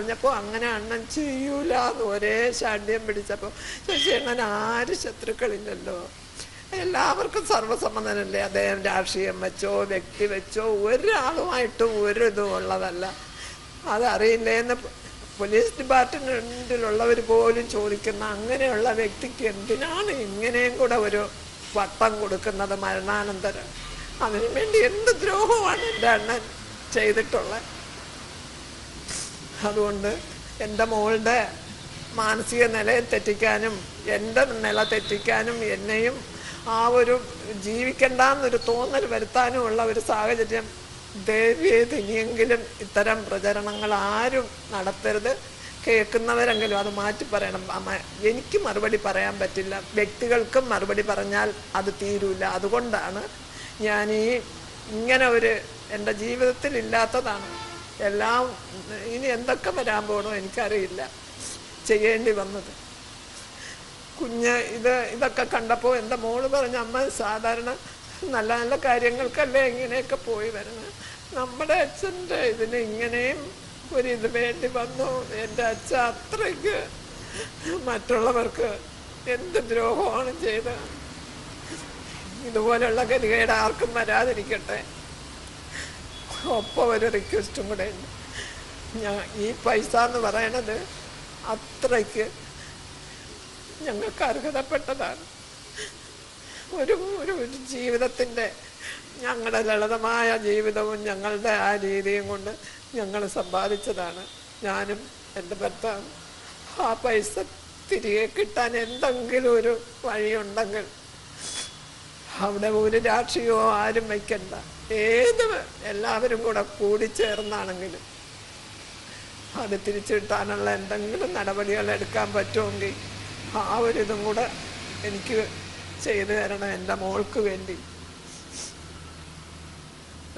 പറഞ്ഞപ്പോൾ അങ്ങനെ അണ്ണൻ ചെയ്യൂല എന്ന് ഒരേ ശാഠ്യം പിടിച്ചപ്പോൾ ശശി അണ്ണൻ ആര് ശത്രുക്കളില്ലല്ലോ. എല്ലാവർക്കും സർവസമ്മതനല്ലേ അദ്ദേഹം രാഷ്ട്രീയം വെച്ചോ വ്യക്തി വെച്ചോ ഒരാളുമായിട്ടും ഒരു ഇതും ഉള്ളതല്ല. അതറിയില്ലേന്ന് പോലീസ് ഡിപ്പാർട്ട്മെന്റിലുള്ളവർ പോലും ചോദിക്കുന്ന അങ്ങനെയുള്ള വ്യക്തിക്ക് എന്തിനാണ് ഇങ്ങനെയും കൂടെ ഒരു വട്ടം കൊടുക്കുന്നത് മരണാനന്തരം? അതിനു വേണ്ടി എന്ത് ദ്രോഹമാണ് എന്റെ അണ്ണൻ ചെയ്തിട്ടുള്ളത്? അതുകൊണ്ട് എന്റെ മോളുടെ മാനസിക നിലയെ തെറ്റിക്കാനും എന്റെ നില തെറ്റിക്കാനും എന്നെയും ആ ഒരു ജീവിക്കണ്ടെന്നൊരു തോന്നൽ വരുത്താനുമുള്ള ഒരു സാഹചര്യം ദേവ്യേത് ഇനിയെങ്കിലും ഇത്തരം പ്രചരണങ്ങൾ ആരും നടത്തരുത്. കേൾക്കുന്നവരെങ്കിലും അത് മാറ്റി പറയണം. എനിക്ക് മറുപടി പറയാൻ പറ്റില്ല. വ്യക്തികൾക്കും മറുപടി പറഞ്ഞാൽ അത് തീരൂല. അതുകൊണ്ടാണ് ഞാൻ ഈ ഇങ്ങനെ ഒരു എന്റെ ജീവിതത്തിൽ ഇല്ലാത്തതാണ് എല്ലാം ഇനി എന്തൊക്കെ വരാൻ പോകണോ എനിക്കറിയില്ല. ചെയ്യേണ്ടി വന്നത്. കുഞ്ഞ് ഇത് ഇതൊക്കെ കണ്ടപ്പോൾ എന്റെ മോൾ പറഞ്ഞ അമ്മ സാധാരണ നല്ല നല്ല കാര്യങ്ങൾക്കല്ലേ ഇങ്ങനെയൊക്കെ പോയി വരുന്നത് നമ്മുടെ അച്ഛന്റെ ഇതിന് ഇങ്ങനെയും ഒരു ഇത് വേണ്ടി വന്നു. എന്റെ അച്ഛൻ അത്രയ്ക്ക് മറ്റുള്ളവർക്ക് എന്ത് ദ്രോഹമാണ് ചെയ്തത്. ഇതുപോലെയുള്ള ഗതികേട് ആർക്കും വരാതിരിക്കട്ടെ. ഒപ്പം ഒരു റിക്വസ്റ്റും കൂടെ ഉണ്ട്. ഞാൻ ഈ പൈസ എന്ന് പറയണത് അത്രയ്ക്ക് ഞങ്ങൾക്ക് അർഹതപ്പെട്ടതാണ്. ഒരു ഒരു ജീവിതത്തിന്റെ ഞങ്ങളുടെ ലളിതമായ ജീവിതവും ഞങ്ങളുടെ ആ രീതിയും കൊണ്ട് ഞങ്ങൾ സമ്പാദിച്ചതാണ്. ഞാനും എന്റെ ഭർത്താവും. ആ പൈസ തിരികെ കിട്ടാൻ എന്തെങ്കിലും ഒരു വഴിയുണ്ടെങ്കിൽ അവിടെ ഒരു രാഷ്ട്രീയവും ആരും വയ്ക്കണ്ട. ഏത് എല്ലാവരും കൂടെ കൂടിച്ചേർന്നാണെങ്കിലും അത് തിരിച്ചു കിട്ടാനുള്ള എന്തെങ്കിലും നടപടികൾ എടുക്കാൻ പറ്റുമെങ്കിൽ ആ ഒരു ഇതും കൂടെ എനിക്ക് ചെയ്തു തരണം എന്റെ മോൾക്ക് വേണ്ടി.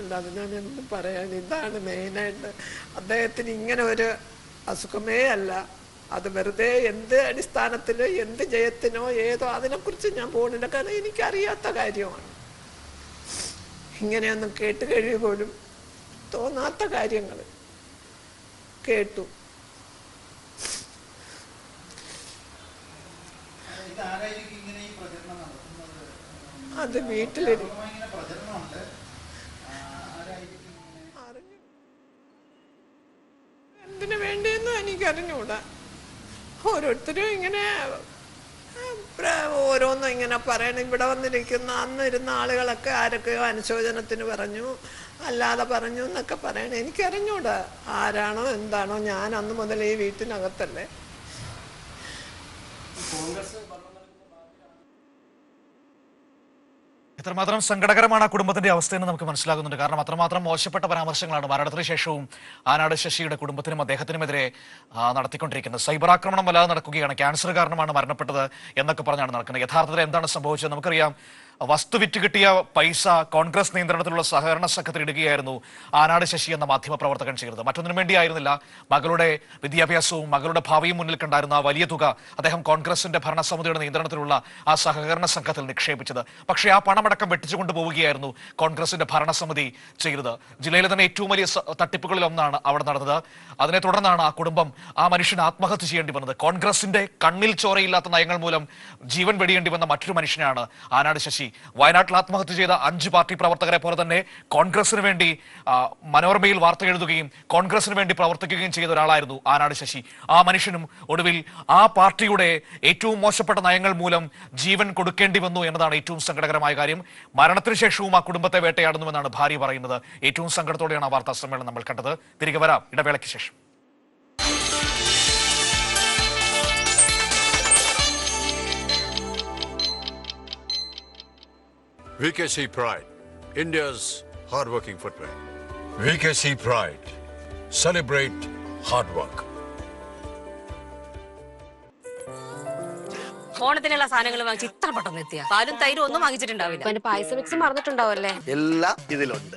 അല്ലാതെ ഞാൻ എന്ത് പറയാൻ ഇതാണ് മെയിനായിട്ട്. അദ്ദേഹത്തിന് ഇങ്ങനെ ഒരു അസുഖമേ അല്ല. അത് വെറുതെ എന്ത് അടിസ്ഥാനത്തിലോ എന്ത് ജയത്തിനോ ഏതോ അതിനെക്കുറിച്ച് ഞാൻ പോകുന്നില്ല കാരണം എനിക്കറിയാത്ത കാര്യമാണ്. ഇങ്ങനെയൊന്നും കേട്ട് കഴിയ പോലും തോന്നാത്ത കാര്യങ്ങൾ കേട്ടു. അത് വീട്ടിലിരി എന്തിനു വേണ്ടിയെന്നും എനിക്കറിഞ്ഞൂടാ. ഓരോരുത്തരും ഇങ്ങനെ ഓരോന്നും ഇങ്ങനെ പറയണം. ഇവിടെ വന്നിരിക്കുന്ന അന്ന് ഇരുന്ന ആളുകളൊക്കെ ആരൊക്കെയോ അനുശോചനത്തിന് പറഞ്ഞു അല്ലാതെ പറഞ്ഞു എന്നൊക്കെ പറയണം. എനിക്കറിഞ്ഞൂടാ ആരാണോ എന്താണോ. ഞാൻ അന്ന് മുതൽ ഈ വീട്ടിനകത്തല്ലേ. എത്രമാത്രം സങ്കടകരമാണ് ആ കുടുംബത്തിന്റെ അവസ്ഥയെന്ന് നമുക്ക് മനസ്സിലാകുന്നുണ്ട്. കാരണം അത്രമാത്രം മോശപ്പെട്ട പരാമർശങ്ങളാണ് മരണത്തിന് ശേഷവും ആനാട് ശശിയുടെ കുടുംബത്തിനും അദ്ദേഹത്തിനുമെതിരെ നടത്തിക്കൊണ്ടിരിക്കുന്നത്. സൈബർ ആക്രമണം വല്ലാതെ നടക്കുകയാണ്. ക്യാൻസർ കാരണമാണ് മരണപ്പെട്ടത് എന്നൊക്കെ പറഞ്ഞാണ് നടക്കുന്നത്. യഥാർത്ഥത്തിൽ എന്താണ് സംഭവിച്ചത്? നമുക്കറിയാം. വസ്തു വിറ്റ് കിട്ടിയ പൈസ കോൺഗ്രസ് നിയന്ത്രണത്തിലുള്ള സഹകരണ സംഘത്തിൽ ഇടുകയായിരുന്നു ആനാട് ശശി എന്ന മാധ്യമ പ്രവർത്തകൻ ചെയ്തത് മറ്റൊന്നിനു വേണ്ടിയായിരുന്നില്ല. മകളുടെ വിദ്യാഭ്യാസവും മകളുടെ ഭാവിയും മുന്നിൽ കണ്ടായിരുന്ന ആ വലിയ തുക അദ്ദേഹം കോൺഗ്രസിന്റെ ഭരണസമിതിയുടെ നിയന്ത്രണത്തിലുള്ള ആ സഹകരണ സംഘത്തിൽ നിക്ഷേപിച്ചത്. പക്ഷേ ആ പണമടക്കം വെട്ടിച്ചുകൊണ്ട് പോവുകയായിരുന്നു കോൺഗ്രസിന്റെ ഭരണസമിതി ചെയ്തത്. ജില്ലയിലെ തന്നെ ഏറ്റവും വലിയ തട്ടിപ്പുകളിൽ ഒന്നാണ് അവിടെ നടന്നത്. അതിനെ തുടർന്നാണ് ആ കുടുംബം ആ മനുഷ്യൻ ആത്മഹത്യ ചെയ്യേണ്ടി വന്നത്. കോൺഗ്രസിന്റെ കണ്ണിൽ ചോരയില്ലാത്ത നയങ്ങൾ മൂലം ജീവൻ വെടിയേണ്ടി വന്ന മറ്റൊരു മനുഷ്യനാണ് ആനാട് ശശി. വയനാട്ടിൽ ആത്മഹത്യ ചെയ്ത അഞ്ച് പാർട്ടി പ്രവർത്തകരെ പോലെ തന്നെ കോൺഗ്രസിന് വേണ്ടി മനോരമയിൽ വാർത്ത എഴുതുകയും കോൺഗ്രസിന് വേണ്ടി പ്രവർത്തിക്കുകയും ചെയ്ത ഒരാളായിരുന്നു ആനാട് ശശി. ആ മനുഷ്യനും ഒടുവിൽ ആ പാർട്ടിയുടെ ഏറ്റവും മോശപ്പെട്ട നയങ്ങൾ മൂലം ജീവൻ കൊടുക്കേണ്ടി വന്നു എന്നതാണ് ഏറ്റവും സങ്കടകരമായ കാര്യം. മരണത്തിന് ശേഷവും ആ കുടുംബത്തെ വേട്ടയാടുന്നുവെന്നാണ് ഭാര്യ പറയുന്നത്. ഏറ്റവും സങ്കടത്തോടെയാണ് ആ വാർത്താ സമ്മേളനം നമ്മൾ കണ്ടത്. തിരികെ വരാം ഇടവേളയ്ക്ക് ശേഷം. VKC Pride, India's hardworking footwear. VKC Pride. Celebrate hard work. ഓണത്തിനുള്ള സാധനങ്ങൾ വാങ്ങിച്ച് ഇത്ര പെട്ടെന്ന് എത്തിയ പാലും തൈരും ഒന്നും വാങ്ങിച്ചിട്ടുണ്ടാവില്ല പായസ മിക്സ് മറന്നിട്ടുണ്ടാവല്ലേ എല്ലാം ഇതിലുണ്ട്